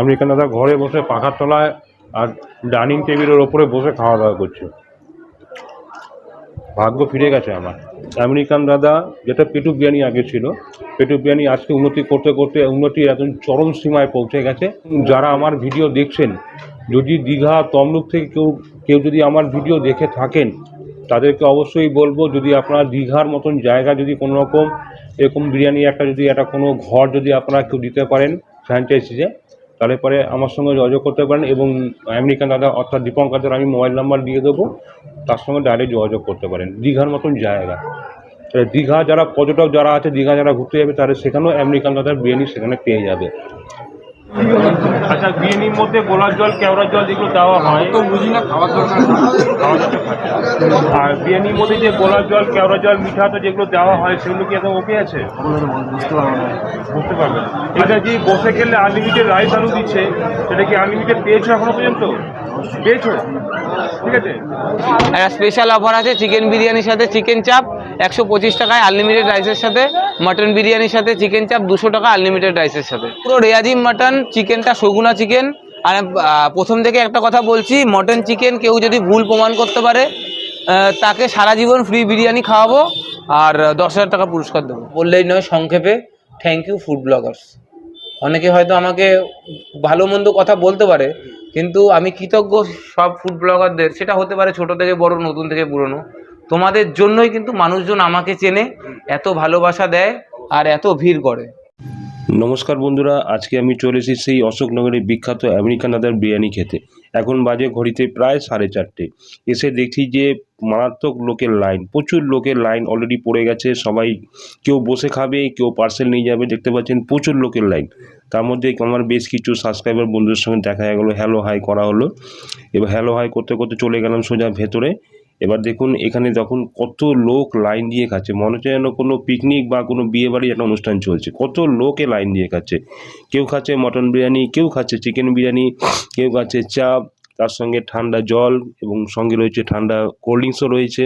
American দাদা ঘরে বসে পাখার তলায় আর ডাইনিং টেবিলের ওপরে বসে খাওয়া দাওয়া করছে। ভাগ্য ফিরে গেছে আমার। আমেরিকান দাদা যেটা পেটু বিরিয়ানি আগে ছিল, পেটু বিরিয়ানি আজকে উন্নতি করতে করতে উন্নতি একদম চরম সীমায় পৌঁছে গেছে। যারা আমার ভিডিও দেখছেন, যদি দীঘা, তমলুক থেকে কেউ কেউ যদি আমার ভিডিও দেখে থাকেন, তাদেরকে অবশ্যই বলব, যদি আপনারা দীঘার মতন জায়গা যদি কোনো রকম এরকম বিরিয়ানি একটা যদি একটা কোনো ঘর যদি আপনারা কেউ দিতে পারেন ফ্র্যাঞ্চাইজিতে তাহলে পরে আমার সঙ্গে যোগাযোগ করতে পারেন এবং আমেরিকান দাদা অর্থাৎ দীপঙ্কাদের আমি মোবাইল নাম্বার দিয়ে দেবো। তার সঙ্গে ডাইরেক্ট যোগাযোগ করতে পারেন। দীঘার মতন জায়গা। তাহলে দীঘা যারা, পর্যটক যারা আছে, দীঘা যারা ঘুরতে যাবে তাহলে সেখানেও আমেরিকান দাদার বিরিয়ানি সেখানে পেয়ে যাবে। আচ্ছা বিরিয়ানির মধ্যে গোলাপ জল কেওড়ার জল যেগুলো দেওয়া হয় তো বুঝি না খাওয়ার দরকার। আর বিরিয়ানির মধ্যে যে গোলাপ জল কেওড়া জল মিঠা তো যেগুলো দেওয়া হয় সেগুলো কি একদম ওকে আছে? বুঝতে পারব না। বুঝতে পারবেন এটা যে বসে খেলে আনলিমিটেড রাইস আলু দিচ্ছে সেটা কি আনলিমিটেড পেয়েছে এখনও পর্যন্ত? একটা স্পেশাল অফার আছে চিকেন বিরিয়ানির সাথে চিকেন চাপ একশো পঁচিশ টাকায় আনলিমিটেড রাইসের সাথে মটন বিরিয়ানির সাথে চিকেন চাপ দুশো টাকা আনলিমিটেড রাইসের সাথে। পুরো রেয়াজি মটন চিকেনটা সগুনা চিকেন আর প্রথম থেকে একটা কথা বলছি মটন চিকেন কেউ যদি ভুল প্রমাণ করতে পারে তাকে সারা জীবন ফ্রি বিরিয়ানি খাওয়াবো, আর দশ হাজার টাকা পুরস্কার দেবো। বললেই নয়, সংক্ষেপে থ্যাংক ইউ ফুড ব্লগার্স অনেকে হয়তো আমাকে ভালো মন্দ কথা বলতে পারে কিন্তু আমি কৃতজ্ঞ সব ফুড ব্লগারদের সেটা হতে পারে ছোট থেকে বড় নতুন থেকে পুরনো। তোমাদের জন্যই কিন্তু মানুষজন আমাকে চেনে এত ভালোবাসা দেয় আর এত ভিড় করে। নমস্কার বন্ধুরা, আজকে আমি চলে এসেছি সেই অশোকনগরের বিখ্যাত আমেরিকান দাদার বিরিয়ানি খেতে। এখন বাজে ঘড়িতে প্রায় সাড়ে চারটে। এসে দেখছি যে মারাত্মক লোকের লাইন, প্রচুর লোকের লাইন অলরেডি পড়ে গেছে। সবাই কেউ বসে খাবে, কেউ পার্সেল নিয়ে যাবে, দেখতে পাচ্ছেন প্রচুর লোকের লাইন। তার মধ্যে আমার বেশ কিছু সাবস্ক্রাইবার বন্ধুদের সঙ্গে দেখা গেলো হ্যালো হাই করা হলো। এবার হ্যালো হাই করতে করতে চলে গেলাম সোজা ভেতরে। এবার দেখুন, এখানে যখন কত লোক লাইন দিয়ে খাচ্ছে, মনে হচ্ছে যেন কোনো পিকনিক বা কোনো বিয়ে বাড়ির একটা অনুষ্ঠান চলছে। কত লোকে লাইন দিয়ে খাচ্ছে। কেউ খাচ্ছে মটন বিরিয়ানি, কেউ খাচ্ছে চিকেন বিরিয়ানি, কেউ খাচ্ছে চাপ তার সঙ্গে ঠান্ডা জল এবং সঙ্গে রয়েছে ঠান্ডা কোল্ড ড্রিঙ্কসও রয়েছে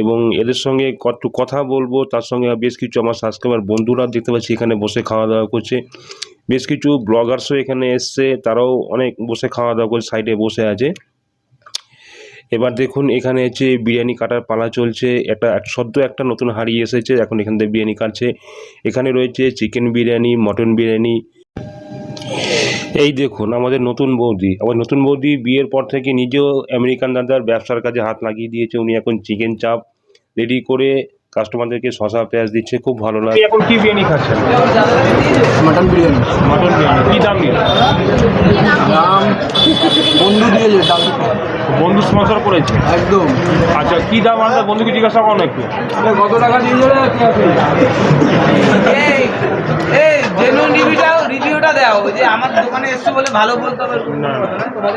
এবং এদের সঙ্গে কত কথা বলব, তার সঙ্গে বেশ কিছু আমার সাবস্ক্রাইবার বন্ধুরা দেখতে পাচ্ছি, এখানে বসে খাওয়া দাওয়া করছে। বেশ কিছু ব্লগার্সও এখানে এসছে, তারাও অনেক বসে খাওয়া দাওয়া করে সাইডে বসে আছে। এবার দেখুন, এখানে হচ্ছে বিরিয়ানি কাটার পালা চলছে, এটা সদ্য একটা নতুন হাড়ি এসেছে, এখন এখান থেকে বিরিয়ানি কাটছে। এখানে রয়েছে চিকেন বিরিয়ানি, মটন বিরিয়ানি। এই দেখুন, আমাদের নতুন বৌদি। আমার নতুন বৌদি বিয়ের পর থেকে নিজেও আমেরিকান দাদার ব্যবসার কাজে হাত লাগিয়ে দিয়েছে। উনি এখন চিকেন চাপ রেডি করে কাস্টমারদেরকে শশা পেঁয়াজ দিচ্ছে খুব ভালো লাগে। এখন কি বিরিয়ানি খাচ্ছেন? মাটন বিরিয়ানি। মাটন বিরিয়ানি। কী দাম নিয়ে দাম বন্ধু দিয়েছে দাম বন্ধু স্পন্সর করেছে? একদম। আচ্ছা কী দাম আনতে বন্ধুকে জিজ্ঞাসা করুন একটু। কত টাকা দিয়ে যাবে এই এই জেনুইন রিভিউটা রিভিউটা দাও যে আমার দোকানে এসছো বলে ভালো বলতে হবে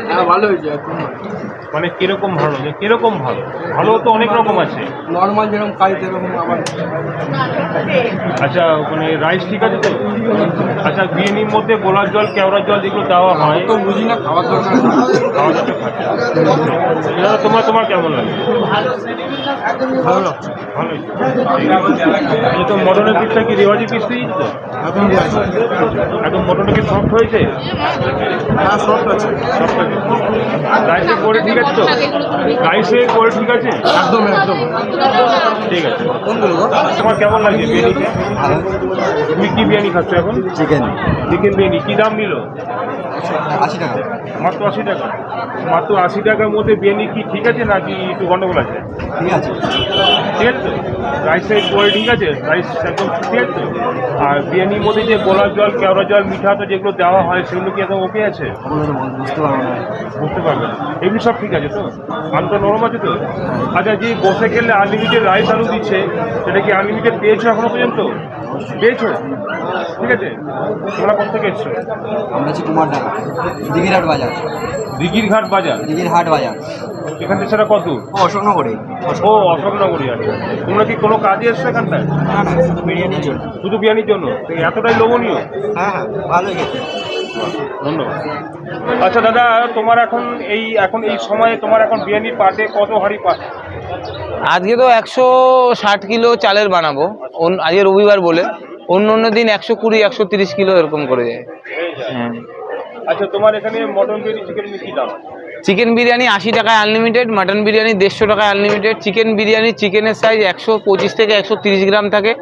হ্যাঁ ভালো হয়েছে মানে কীরকম ভালো? যে কীরকম ভালো? ভালো তো অনেক রকম আছে। নর্মাল যেরকম সেরকম আবার। আচ্ছা মানে রাইস ঠিক আছে তো? আচ্ছা বিরিয়ানির মধ্যে গোলাপ জল কেওড়ার জল যেগুলো দেওয়া হয় তো বুঝি না খাওয়ার দরকার খাওয়া দাওয়া। তোমার তোমার কেমন লাগে? ভালো লাগছে। ভালোই তো মটনের পিসটা কি রেওয়াজি পিস দিয়েছি তো এখন দিয়েছে মটনটা কি সফট হয়েছে? হ্যাঁ সব আছে। সফট হয়েছে রাইসে করে ঠিক আছে তো? রাইসে করে ঠিক আছে? একদম একদম। ঠিক আছে। তোমার কেমন লাগছে বিরিয়ানিতে তুমি কি বিরিয়ানি খাচ্ছ এখন? Chicken chicken biryani. কি দাম নিল? আশি টাকা। মাত্র আশি টাকা। মাত্র আশি টাকার মধ্যে বিরিয়ানি কি ঠিক আছে নাকি একটু গন্ডগোল আছে? ঠিক আছে। ঠিক আছে? তো রাইসের কোয়ালিটি ঠিক আছে? রাইস একদম ঠিক আছে? আর বিরিয়ানির মধ্যে যে গোলাপ জল কেওড়া জল মিঠা তো যেগুলো দেওয়া হয় সেগুলো কি একদম ওকে আছে? বুঝতে পারবেন এমনি সব ঠিক আছে তো? আলুটা নরম আছে তো? আচ্ছা যে বসে গেলে আনলিমিটেড রাইস আলু দিচ্ছে সেটা কি আনলিমিটেড পেয়েছ এখনও পর্যন্ত? পেয়েছ? ঠিক আছে? তোমরা কোথা থেকে এসছো? আমরা আছি কুমার ডাঙ্গা দিঘিরহাট বাজার। দিঘির ঘাট বাজার? দিঘিরহাট বাজার। এখান থেকে সেটা কত? দূর? অশোকনগরে। ও অশোকনগরী আছে তোমরা কি কোনো কাজে এসছো এখানটায়? না না বিরিয়ানির জন্য। শুধু বিরিয়ানির জন্য? তো এতটাই লোভনীয়? হ্যাঁ হ্যাঁ ভালোই গেছে ধন্যবাদ। আচ্ছা দাদা তোমার এখন এই এখন এই সময়ে তোমার এখন বিরিয়ানির পাটে কত হাড়ি পাট আজকে তো একশো ষাট কিলো চালের বানাবো। আজকে রবিবার বলে। অন্য অন্য দিন একশো কুড়ি একশো তিরিশ কিলো এরকম করে যায়। হ্যাঁ আচ্ছা তোমার এখানে মটন বিরিয়ানি চিকেন কি দাম? চিকেন বিরিয়ানি আশি টাকায় আনলিমিটেড মাটন বিরিয়ানি দেড়শো টাকায় আনলিমিটেড চিকেন বিরিয়ানি চিকেনের সাইজ একশো পঁচিশ থেকে একশো তিরিশ গ্রাম থাকে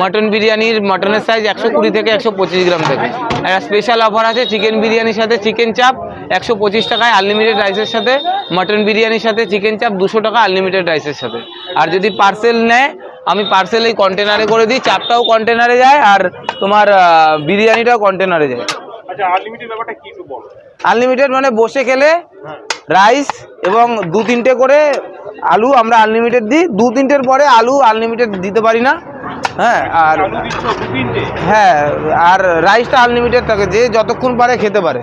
মাটন বিরিয়ানির মাটনের সাইজ একশো কুড়ি থেকে একশো পঁচিশ গ্রাম থাকে। একটা স্পেশাল অফার আছে চিকেন বিরিয়ানির সাথে চিকেন চাপ একশো পঁচিশ টাকায় আনলিমিটেড রাইসের সাথে মাটন বিরিয়ানির সাথে চিকেন চাপ দুশো টাকা আনলিমিটেড রাইসের সাথে। আর যদি পার্সেল নেয় আমি পার্সেল এই কন্টেনারে করে দিই চাপটাও কন্টেনারে যায় আর তোমার বিরিয়ানিটাও কন্টেনারে যায়। আচ্ছা আনলিমিটেড আনলিমিটেড মানে বসে খেলে রাইস এবং দু তিনটে করে আলু আমরা আনলিমিটেড দিই। দু তিনটের পরে আলু আনলিমিটেড দিতে পারি না। হ্যাঁ আর হ্যাঁ আর রাইসটা আনলিমিটেড থাকে যে যতক্ষণ পারে খেতে পারে।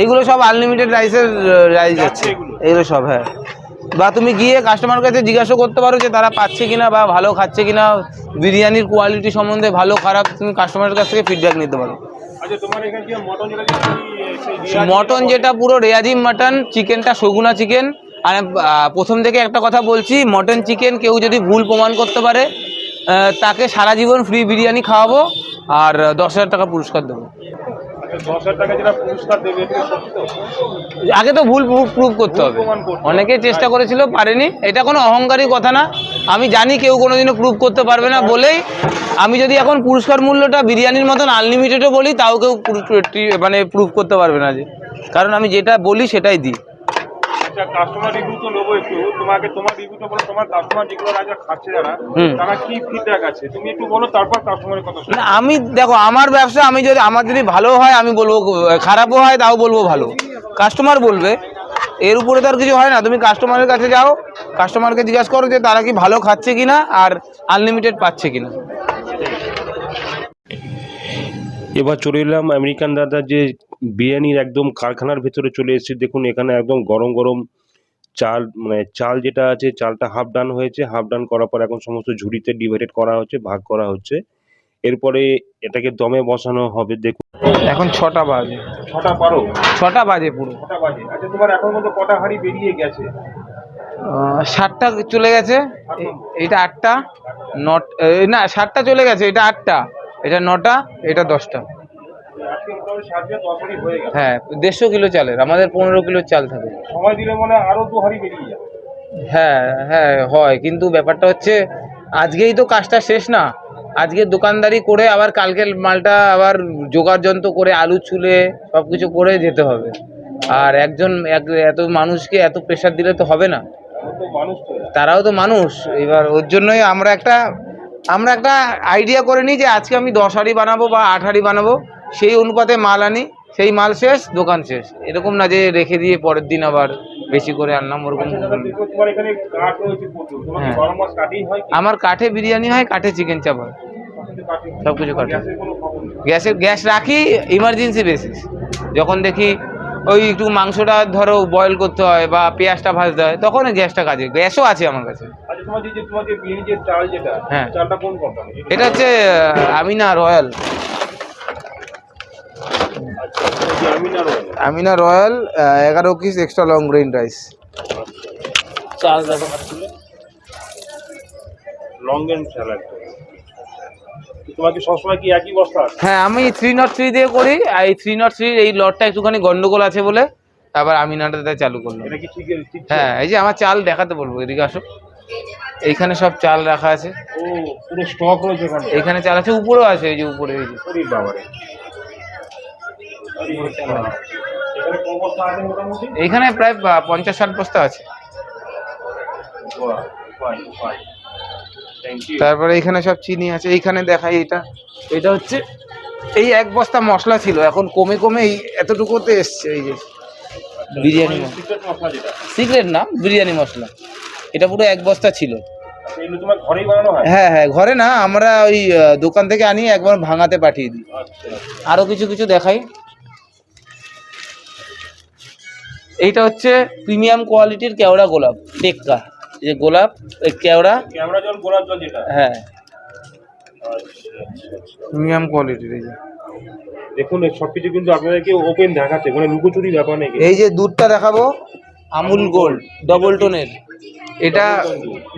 এইগুলো সব আনলিমিটেড রাইসের রাইস আছে। এগুলো? সব হ্যাঁ। বা তুমি গিয়ে কাস্টমার কাছে জিজ্ঞাসা করতে পারো যে তারা পাচ্ছে কিনা বা ভালো খাচ্ছে কিনা। বিরিয়ানির কোয়ালিটি সম্বন্ধে ভালো খারাপ তুমি কাস্টমারের কাছ থেকে ফিডব্যাক নিতে পারো। আচ্ছা মটন যেটা পুরো রেয়াজি মাটন চিকেনটা সগুনা চিকেন আর প্রথম থেকে একটা কথা বলছি মটন চিকেন কেউ যদি ভুল প্রমাণ করতে পারে তাকে সারা জীবন ফ্রি বিরিয়ানি খাওয়াবো আর দশ হাজার টাকা পুরস্কার দেবো। আগে তো ভুল প্রুফ করতে হবে। অনেকে চেষ্টা করেছিল পারেনি। এটা কোনো অহংকারী কথা না। আমি জানি কেউ কোনোদিনও প্রুভ করতে পারবে না বলেই। আমি যদি এখন পুরস্কার মূল্যটা বিরিয়ানির মতন আনলিমিটেডও বলি তাও কেউ মানে প্রুফ করতে পারবে না যে। কারণ আমি যেটা বলি সেটাই দিই। আচ্ছা কাস্টমার রিভিউ তো নেব একটু। তোমাকে তোমার রিভিউটা বলো তোমার কাস্টমার যেগুলো রাজা খাচ্ছে যারা তারা কি ফিডব্যাক আছে? তুমি একটু বলো তারপর কাস্টমারের কথা না আমি দেখো আমার ব্যবসা আমি যদি আমার যদি ভালো হয় আমি বলব খারাপও হয় তাও বলব ভালো। কাস্টমার বলবে এর উপরে তো আর কিছু হয় না। তুমি কাস্টমারের কাছে যাও কাস্টমারকে জিজ্ঞাসা করো যে তারা কি ভালো খাচ্ছে কিনা আর আনলিমিটেড পাচ্ছে কিনা। এবার চলে এলাম আমেরিকান দাদার যে বিরিয়ানির একদম কারখানার ভেতরে চলে এসেছি। দেখুন এখানে একদম গরম গরম চাল মানে চাল যেটা আছে চালটা হাফ ডান হয়েছে। হাফ ডান করার পর এখন সমস্ত ঝুড়িতে ডিভাইডেড করা হচ্ছে ভাগ করা হচ্ছে। এরপরে এটাকে দমে বসানো হবে দেখুন। এখন ছটা বাজে। ছটা পারো ছটা বাজে পুরো। ছটা বাজে। আচ্ছা তোমার এখন মধ্যে কটা হাড়ি বেরিয়ে গেছে? সাতটা চলে গেছে। এ- এইটা আটটা নট না সাতটা চলে গেছে এটা আটটা। এটা নটা এটা দশটা। হয়ে হ্যাঁ দেড়শো কিলো চালের আমাদের পনেরো কিলোর চাল থাকে। সময় দিলে মনে আরও দু হাড়ি বেরিয়ে যাবে। হ্যাঁ হ্যাঁ হয় কিন্তু ব্যাপারটা হচ্ছে আজকেই তো কাজটা শেষ না। আজকে দোকানদারি করে আবার কালকের মালটা আবার জোগাড় যন্ত্র করে আলু চুলে সব কিছু করে যেতে হবে। আর একজন এক- এত মানুষকে এত প্রেশার দিলে তো হবে না। মানুষ তারাও তো মানুষ। এবার ওর জন্যই আমরা একটা আমরা একটা আইডিয়া করে নিই যে আজকে আমি দশ হাঁড়ি বানাবো বা আট হাঁড়ি বানাবো। সেই অনুপাতে মাল আনি সেই মাল শেষ দোকান শেষ। এরকম না যে রেখে দিয়ে পরের দিন আবার বেশি করে আনলাম ওরকম আচ্ছা কি হ্যাঁ। আমার কাঠে বিরিয়ানি হয় কাঠে চিকেন চাপ হয়। সব কিছু কাঠে। গ্যাসের গ্যাস রাখি ইমার্জেন্সি বেসিস যখন দেখি ওই একটু মাংসটা ধরো বয়েল করতে হয় বা পেঁয়াজটা ভাজতে হয় তখন গ্যাসটা কাজে। গ্যাসও আছে আমার কাছে। আচ্ছা তোমার যে যে তোমার যে বিরিয়ানি যে চাল যেটা হ্যাঁ। চালটা কোন কোম্পানি এটা হচ্ছে আমিনা রয়্যাল। আচ্ছা আমিনা রয়্যাল। এগারো piece extra long grain rice চাল দেখো লং এন্ড স্যালাড তোমার সবসময় কি একই বস্তা হ্যাঁ আমি থ্রি নট থ্রি দিয়ে করি আর এই থ্রি নট থ্রির এই লটটা একটুখানি গন্ডগোল আছে বলে তারপর আমিনাটাতে চালু করলাম। এটা কি ঠিক ঠিক হ্যাঁ এই যে আমার চাল দেখাতে বলব এদিকে আসো। এইখানে সব চাল রাখা আছে। ও পুরো স্টক রয়েছে ওখানে। এইখানে চাল আছে উপরেও আছে এই যে উপরে এই যে। ওরে বাবা। এখানে এইখানে প্রায় পঞ্চাশ ষাট বস্তা আছে। তারপরে এইখানে সব চিনি আছে এইখানে দেখাই এটা। এটা হচ্ছে এই এক বস্তা মশলা ছিল এখন কমে কমে এই এতটুকুতে এসছে এই যে। বিরিয়ানি মশলা। সিক্রেট না বিরিয়ানি মশলা। এটা পুরো এক বস্তা ছিল। আচ্ছা, হয়? হ্যাঁ হ্যাঁ ঘরে না আমরা ওই দোকান থেকে আনি একবার ভাঙাতে পাঠিয়ে দিই। আচ্ছা আরও কিছু কিছু দেখাই। এইটা হচ্ছে প্রিমিয়াম কোয়ালিটির কেওড়া গোলাপ টেক্কা। এই যে গোলাপ এই কেওড়া। জল গোলাপ জল যেটা। হ্যাঁ। আচ্ছা আচ্ছা আচ্ছা। প্রিমিয়াম কোয়ালিটির এই যে। দেখুন এই সবকিছু কিন্তু আপনাদেরকে ওপেন দেখাচ্ছে মানে লুকোচুরি ব্যাপার নেই এই যে দুধটা দেখাবো আমুল গোল্ড ডবল টোনের। এটা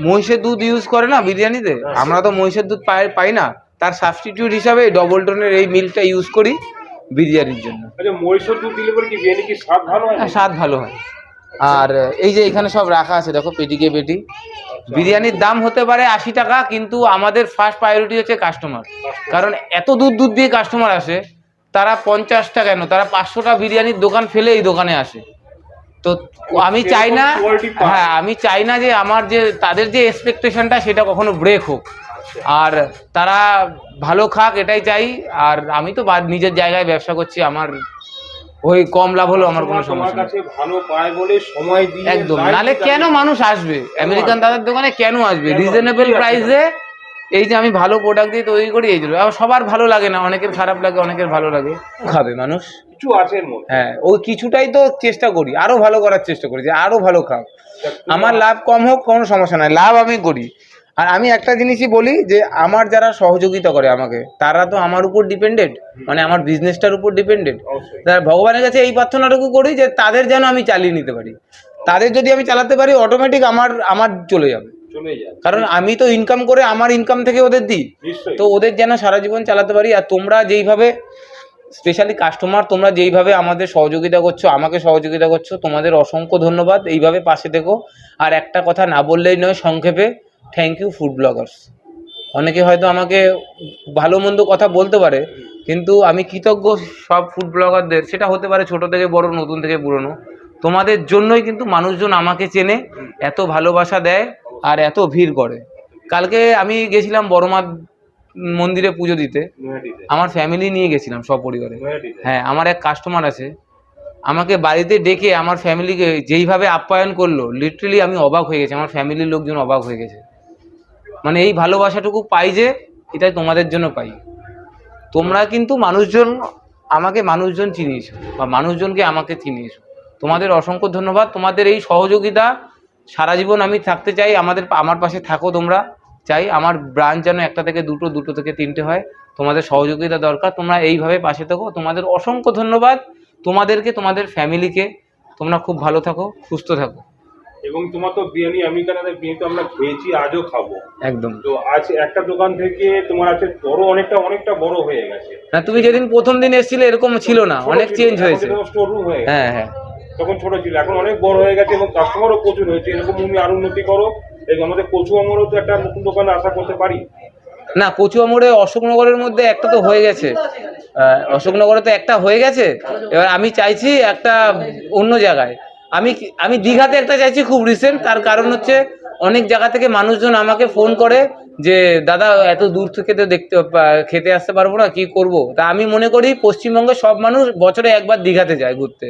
মহিষের দুধ ইউজ করে না বিরিয়ানিতে? আমরা তো মহিষের দুধ পাই পাই না। তার সাবস্টিটিউট হিসাবে ডবল টোনের এই মিল্কটা ইউজ করি বিরিয়ানির জন্য। আচ্ছা মহিষের দুধ দিলে পরে কি বিরিয়ানি কি স্বাদ ভালো হয়? হ্যাঁ স্বাদ ভালো হয়। আর এই যে এখানে সব রাখা আছে দেখো পেটিকে পেটি। বিরিয়ানির দাম হতে পারে আশি টাকা কিন্তু আমাদের ফার্স্ট প্রায়োরিটি হচ্ছে কাস্টমার কারণ এত দূর দূর দিয়ে কাস্টমার আসে তারা পঞ্চাশটা কেন? তারা পাঁচশোটা বিরিয়ানির দোকান ফেলে এই দোকানে আসে। তো আমি চাই না হ্যাঁ আমি চাই না যে আমার যে তাদের যে এক্সপেকটেশনটা সেটা কখনো ব্রেক হোক। আর তারা ভালো খাক এটাই চাই। আর আমি তো বা- নিজের জায়গায় ব্যবসা করছি আমার ওই কম লাভ হলো আমার কোনো সমস্যা নেই। কাছে ভালো পায় বলে সময় দিয়ে একদম। নালে কেন মানুষ আসবে? আমেরিকান দাদার দোকানে কেন আসবে? রিজনেবল প্রাইসে এই যে আমি ভালো প্রোডাক্ট দিয়ে তৈরি করি এই জন্য। সবার ভালো লাগে না অনেকের খারাপ লাগে অনেকের ভালো লাগে। খাবে মানুষ। কিছু আছে হ্যাঁ ওই কিছুটাই তো চেষ্টা করি আরও ভালো করার চেষ্টা করি যে আরও ভালো খাও আমার লাভ কম হোক কোনো সমস্যা নাই লাভ আমি করি। আর আমি একটা জিনিসই বলি যে আমার যারা সহযোগিতা করে আমাকে তারা তো আমার উপর ডিপেন্ডেড মানে আমার বিজনেসটার উপর অবশ্যই। তার ভগবানের কাছে এই প্রার্থনাটুকু করি যে তাদের যেন আমি চালিয়ে নিতে পারি। তাদের যদি আমি চালাতে পারি অটোমেটিক আমার আমার চলে যাবে। কারণ আমি তো ইনকাম করে আমার ইনকাম থেকে ওদের দিই। তো ওদের যেন সারা জীবন চালাতে পারি আর তোমরা যেইভাবে স্পেশালি কাস্টমার তোমরা যেইভাবে আমাদের সহযোগিতা করছ, আমাকে সহযোগিতা করছ, তোমাদের অসংখ্য ধন্যবাদ। এইভাবে পাশে থেকো। আর একটা কথা না বললেই নয়, সংক্ষেপে থ্যাংক ইউ ফুড ব্লগার্স অনেকে হয়তো আমাকে ভালো মন্দ কথা বলতে পারে, কিন্তু আমি কৃতজ্ঞ সব ফুড ব্লগারদের সেটা হতে পারে ছোট থেকে বড়, নতুন থেকে পুরনো। তোমাদের জন্যই কিন্তু মানুষজন আমাকে চেনে, এত ভালোবাসা দেয় আর এত ভিড় করে। কালকে আমি গেছিলাম বড়মা মন্দিরে পুজো দিতে। আমার ফ্যামিলি নিয়ে গেছিলাম সপরিবারে। হ্যাঁ আমার এক কাস্টমার আছে। আমাকে বাড়িতে ডেকে আমার ফ্যামিলিকে যেইভাবে আপ্যায়ন করল লিটারেলি আমি অবাক হয়ে গেছি। আমার ফ্যামিলির লোকজন অবাক হয়ে গেছে। মানে এই ভালোবাসাটুকু পাই যে এটাই তোমাদের জন্য পাই। তোমরা কিন্তু মানুষজন আমাকে মানুষজন চিনিয়েছো বা মানুষজনকে আমাকে চিনিয়েছো। তোমাদের অসংখ্য ধন্যবাদ। তোমাদের এই সহযোগিতা সারা জীবন আমি থাকতে চাই। আমাদের আমার পাশে থাকো তোমরা। চাই আমার ব্রাঞ্চ যেন একটা থেকে দুটো দুটো থেকে তিনটে হয়। তোমাদের সহযোগিতা দরকার তোমরা এইভাবে পাশে থাকো। তোমাদের অসংখ্য ধন্যবাদ। তোমাদেরকে তোমাদের ফ্যামিলিকে। তোমরা খুব ভালো থাকো সুস্থ থাকো। এবং তোমার তো বিরিয়ানি আমেরিকানাদের বিরিয়ানি তো আমরা খেয়েছি আজও খাব। একদম। তো আজ একটা দোকান থেকে তোমার আছে বড় অনেকটা অনেকটা বড় হয়ে গেছে। না তুমি যেদিন প্রথম দিন এসেছিলে এরকম ছিল না অনেক চেঞ্জ হয়েছে। স্টোর রুম হয়ে হ্যাঁ হ্যাঁ। তখন ছোট ছিল এখন অনেক বড় হয়ে গেছে এবং কাস্টমারও প্রচুর হয়েছে। এরকম তুমি আরও উন্নতি করো। এবং আমাদের কচু আমরও তো একটা নতুন আশা করতে পারি। না অশোকনগরের মধ্যে একটা তো হয়ে গেছে। অশোকনগরে তো একটা হয়ে গেছে। এবার আমি চাইছি একটা অন্য জায়গায়। আমি আমি দীঘাতে একটা চাইছি খুব রিসেন্ট তার কারণ হচ্ছে অনেক জায়গা থেকে মানুষজন আমাকে ফোন করে যে, দাদা, এত দূর থেকে তো দেখতে খেতে আসতে পারব না, কি করব? তা আমি মনে করি পশ্চিমবঙ্গের সব মানুষ বছরে একবার দীঘাতে যায় ঘুরতে।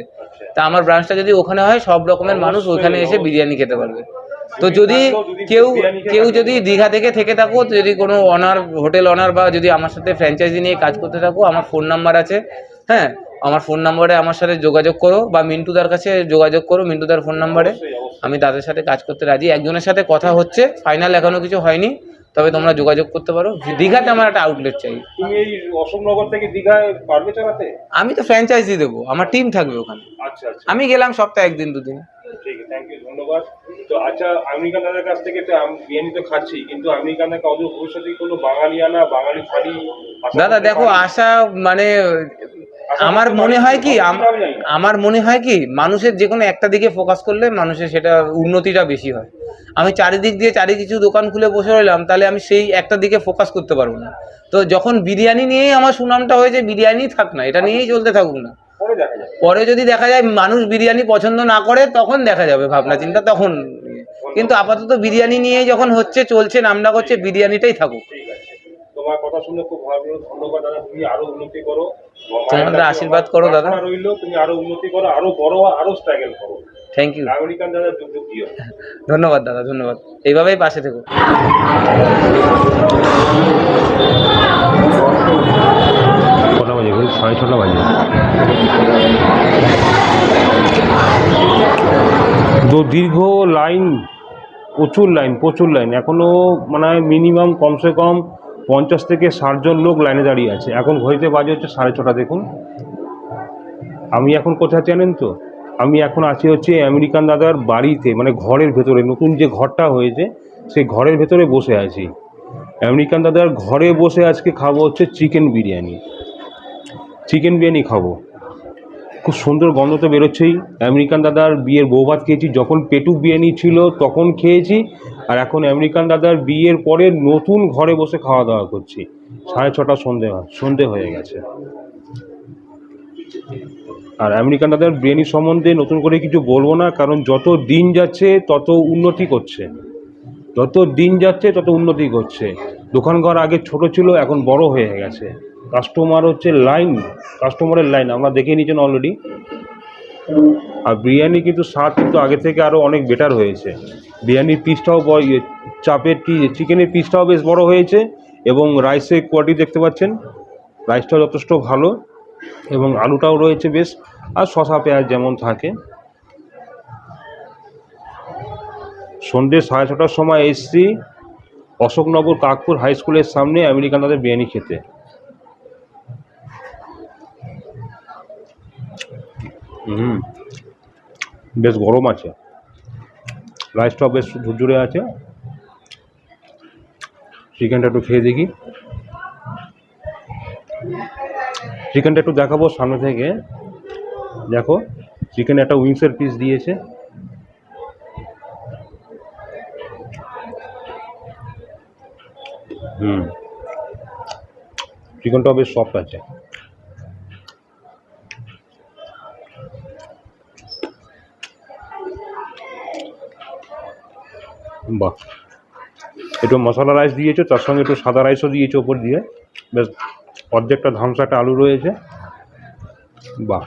তা আমার ব্রাঞ্চটা যদি ওখানে হয়, সব রকমের মানুষ ওখানে এসে বিরিয়ানি খেতে পারবে। তো যদি কেউ কেউ যদি দীঘা থেকে থেকে থাকো যদি কোনো অনার হোটেল অনার বা যদি আমার সাথে ফ্র্যাঞ্চাইজি নিয়ে কাজ করতে থাকো আমার ফোন নাম্বার আছে। হ্যাঁ আমার ফোন নাম্বারে আমার সাথে যোগাযোগ করো বা মিন্টুদার কাছে যোগাযোগ করো মিন্টুদার ফোন নাম্বারে আমি তাদের সাথে কাজ করতে রাজি। একজনের সাথে কথা হচ্ছে ফাইনাল এখনও কিছু হয়নি তবে তোমরা যোগাযোগ করতে পারো। দীঘাতে আমার একটা আউটলেট চাই। তুমি এই অশোকনগর থেকে দীঘায় পারবে চালাতে? আমি তো ফ্র্যাঞ্চাইজি দেবো আমার টিম থাকবে ওখানে। আচ্ছা আচ্ছা। আমি গেলাম সপ্তাহে একদিন দুদিন। ঠিক আছে থ্যাংক ইউ ধন্যবাদ। তো আচ্ছা আমেরিকান দাদার কাছ থেকে তো বিরিয়ানি তো খাচ্ছি কিন্তু আমেরিকান দাদা অদূর ভবিষ্যতে কোনো বাঙালি আনা বাঙালি থালি দাদা দেখো আশা মানে আমার মনে হয় কি। আমার মনে হয় কি মানুষের যে কোনো একটা দিকে ফোকাস করলে মানুষের সেটা উন্নতিটা বেশি হয়। আমি চারিদিক দিয়ে চারি কিছু দোকান খুলে বসে রইলাম তাহলে আমি সেই একটা দিকে ফোকাস করতে পারব না। তো যখন বিরিয়ানি নিয়েই আমার সুনামটা হয়েছে বিরিয়ানি থাক না এটা নিয়েই চলতে থাকুক না। পরে যদি দেখা যায় মানুষ বিরিয়ানি পছন্দ না করে তখন দেখা যাবে ভাবনা চিন্তা তখন। কিন্তু আপাতত বিরিয়ানি নিয়ে যখন হচ্ছে চলছে নামডা করছে বিরিয়ানিটাই থাকুক। তোমার কথা শুনে খুব ভালো ধন্যবাদ দাদা তুমি আরও উন্নতি করো। তোমাদের আশীর্বাদ করো দাদা। প্রার্থনা রইল তুমি আরও উন্নতি করো আরও বড় আরও স্ট্রাগল করো। থ্যাংক ইউ দাদা দিও। ধন্যবাদ দাদা ধন্যবাদ। এইভাবেই পাশে থেকো। বাজে এখন সাড়ে ছটা বাজে। তো দীর্ঘ লাইন, প্রচুর লাইন প্রচুর লাইন। এখনও মানে মিনিমাম কমসে কম পঞ্চাশ থেকে ষাটজন লোক লাইনে দাঁড়িয়ে আছে। এখন ঘড়িতে বাজে হচ্ছে সাড়ে ছটা, দেখুন। আমি এখন কোথায় জানেন তো? আমি এখন আছি হচ্ছে আমেরিকান দাদার বাড়িতে মানে ঘরের ভেতরে। নতুন যে ঘরটা হয়েছে, সেই ঘরের ভেতরে বসে আছি। আমেরিকান দাদার ঘরে বসে আজকে খাব হচ্ছে চিকেন বিরিয়ানি। চিকেন বিরিয়ানি খাব। খুব সুন্দর গন্ধ তো বেরোচ্ছেই। আমেরিকান দাদার বিয়ের বৌভাত খেয়েছি, যখন পেটু বিরিয়ানি ছিল তখন খেয়েছি, আর এখন আমেরিকান দাদার বিয়ের পরে নতুন ঘরে বসে খাওয়া দাওয়া করছি। সাড়ে ছটা সন্ধে সন্ধে হয়ে গেছে। আর আমেরিকান দাদার বিরিয়ানি সম্বন্ধে নতুন করে কিছু বলব না, কারণ যত দিন যাচ্ছে তত উন্নতি করছে। যত দিন যাচ্ছে তত উন্নতি করছে। দোকানঘর আগে ছোট ছিল, এখন বড় হয়ে গেছে। কাস্টমার হচ্ছে লাইন কাস্টমারের লাইন আমরা দেখে নিয়েছেন অলরেডি আর বিরিয়ানি কিন্তু স্বাদ কিন্তু আগে থেকে আরও অনেক বেটার হয়েছে। বিরিয়ানির পিসটাও ইয়ে, চাপের চিকেনের পিসটাও বেশ বড় হয়েছে এবং রাইসের কোয়ালিটি দেখতে পাচ্ছেন। রাইসটাও যথেষ্ট ভালো এবং আলুটাও রয়েছে বেশ আর শশা পেঁয়াজ যেমন থাকে। সন্ধ্যে সাড়ে ছটার সময় এসছি অশোকনগর কাকপুর হাই স্কুলের সামনে আমেরিকান তাদের বিরিয়ানি খেতে। হুম। বেশ গরম আছে। রাইসটাও বেশ ঝুরঝুরে আছে। চিকেনটা একটু খেয়ে দেখি। চিকেনটা একটু দেখাবো সামনে থেকে। দেখো চিকেন একটা উইংসের পিস দিয়েছে। হুম। চিকেনটাও বেশ সফট আছে। বাহ। একটু মশলা রাইস দিয়েছ, তার সঙ্গে একটু সাদা রাইসও দিয়েছ ওপর দিয়ে। বেশ, অর্ধেকটা ধামসাটা আলু রয়েছে। বাহ।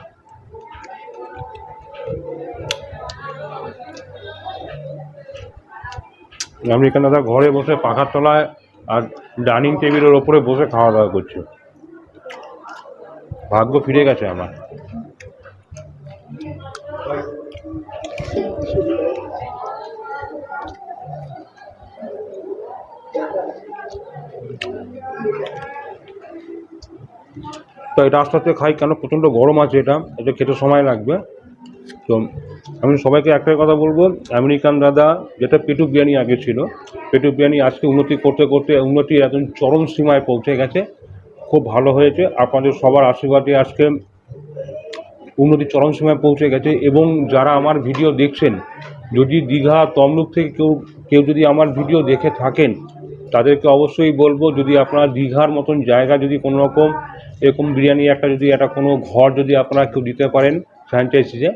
এখানে দাদা ঘরে বসে পাখার তলায় আর ডাইনিং টেবিলের ওপরে বসে খাওয়া দাওয়া করছে। ভাগ্য ফিরে গেছে আমার। তো এটা আস্তে আস্তে খাই কেন? প্রচণ্ড গরম আছে এটা এটা খেতে সময় লাগবে। তো আমি সবাইকে একটাই কথা বলব, আমেরিকান দাদা, যেটা পেটু বিরিয়ানি আগে ছিল, পেটু বিরিয়ানি আজকে উন্নতি করতে করতে উন্নতি একদম চরম সীমায় পৌঁছে গেছে, খুব ভালো হয়েছে, আপনাদের সবার আশীর্বাদে আজকে উন্নতি চরম সীমায় পৌঁছে গেছে, এবং যারা আমার ভিডিও দেখছেন, যদি দীঘা, তমলুক থেকে কেউ কেউ যদি আমার ভিডিও দেখে থাকেন, তাদেরকে অবশ্যই বলব, যদি আপনারা দীঘার মতন জায়গা যদি কোনো রকম এরকম বিরিয়ানি একটা যদি একটা কোনো ঘর যদি আপনারা কেউ দিতে পারেন ফ্র্যাঞ্চাইজিতে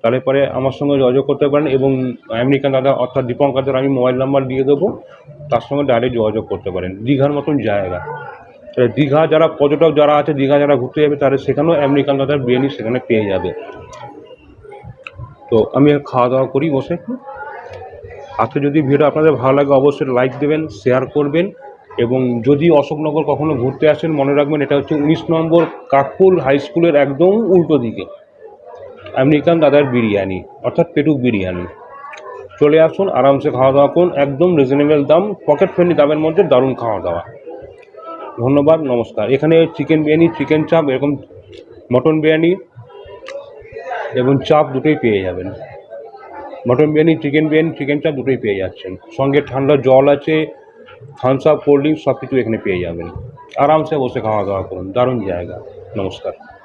তাহলে পরে আমার সঙ্গে যোগাযোগ করতে পারেন এবং আমেরিকান দাদা অর্থাৎ দীপঙ্কর আমি মোবাইল নাম্বার দিয়ে দেবো, তার সঙ্গে ডাইরেক্ট যোগাযোগ করতে পারেন। দীঘার মতন জায়গা। তাহলে দীঘা যারা, পর্যটক যারা আছে, দীঘা যারা ঘুরতে যাবে তারা সেখানেও আমেরিকান দাদার বিরিয়ানি সেখানে পেয়ে যাবে। তো আমি খাওয়া দাওয়া করি বসে। আজকে যদি ভিডিও আপনাদের ভালো লাগে, অবশ্যই লাইক দেবেন শেয়ার করবেন। এবং যদি অশোকনগর কখনো ঘুরতে আসেন, মনে রাখবেন এটা হচ্ছে উনিশ নম্বর কাকপুল হাই স্কুলের একদম উল্টো দিকে। আমেরিকান দাদার বিরিয়ানি, অর্থাৎ পেটুক বিরিয়ানি। চলে আসুন, আরামসে খাওয়া দাওয়া করুন, একদম রিজনেবল দাম পকেট ফ্রেন্ডলি দামের মধ্যে দারুণ খাওয়া দাওয়া। ধন্যবাদ, নমস্কার। এখানে চিকেন বিরিয়ানি চিকেন চাপ এরকম মটন বিরিয়ানি এবং চাপ দুটোই পেয়ে যাবেন। Mutton biryani chicken biryani chicken chaap দুটোই পেয়ে যাচ্ছেন। সঙ্গে ঠান্ডা জল আছে থামস আপ কোল্ড ড্রিঙ্কস সব কিছু এখানে পেয়ে যাবেন। আরামসে বসে খাওয়া দাওয়া করুন। দারুণ জায়গা। নমস্কার।